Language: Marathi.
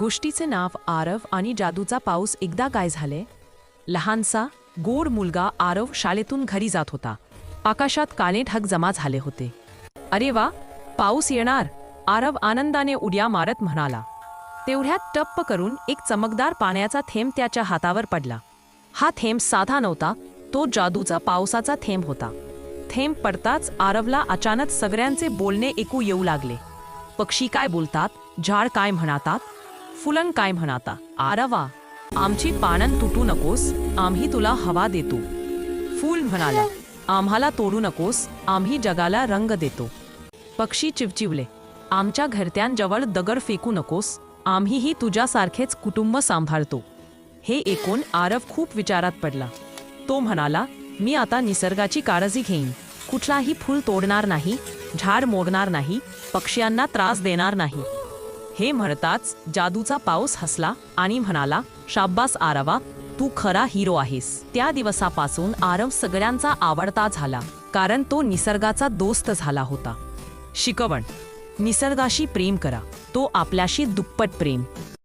गोष्टीचे नाव आरव आणि जादूचा पाऊस एकदा काय झाले? लहानसा गोड मुलगा आरव शाळेतून घरी जात होता. आकाशात काने ढग जमा झाले होते. अरे वा पाऊस येणार आरव आनंदाने उड्या मारत म्हणाला. तेवढ्यात टप्प करून एक चमकदार पाण्याचा थेंब त्याच्या हातावर पडला. हा थेंब साधा नव्हता तो जादूचा पावसाचा थेंब होता. थेंब पडताच आरवला अचानक सगळ्यांचे बोलणे ऐकू येऊ लागले. पक्षी काय बोलतात? झाड काय म्हणतात? फुलन काय म्हणाता? आरवा. आमची पानं तुटू नकोस आम्ही तुला हवा देतो. फूल म्हणाला आम्हाला तोडू नकोस आम्ही जगाला रंग देतो. पक्षी चिवचिवले आमच्या घरत्यांजवळ दगड फेकू नकोस आम्हीही तुझ्यासारखेच कुटुंब सांभाळतो. हे ऐकून आरव खूप विचारात पडला. तो म्हणाला मी आता निसर्गाची काळजी घेईन. कुठलाही फूल तोडणार नाही झाड मोडणार नाही पक्ष्यांना त्रास देणार नाही. हे म्हणताच जादूचा पाऊस हसला आणि म्हणाला शाब्बास आरवा तू खरा हिरो आहेस. त्या दिवसापासून आरव सगळ्यांचा आवडता झाला कारण तो निसर्गाचा दोस्त झाला होता. शिकवण निसर्गाशी प्रेम करा तो आपल्याशी दुप्पट प्रेम.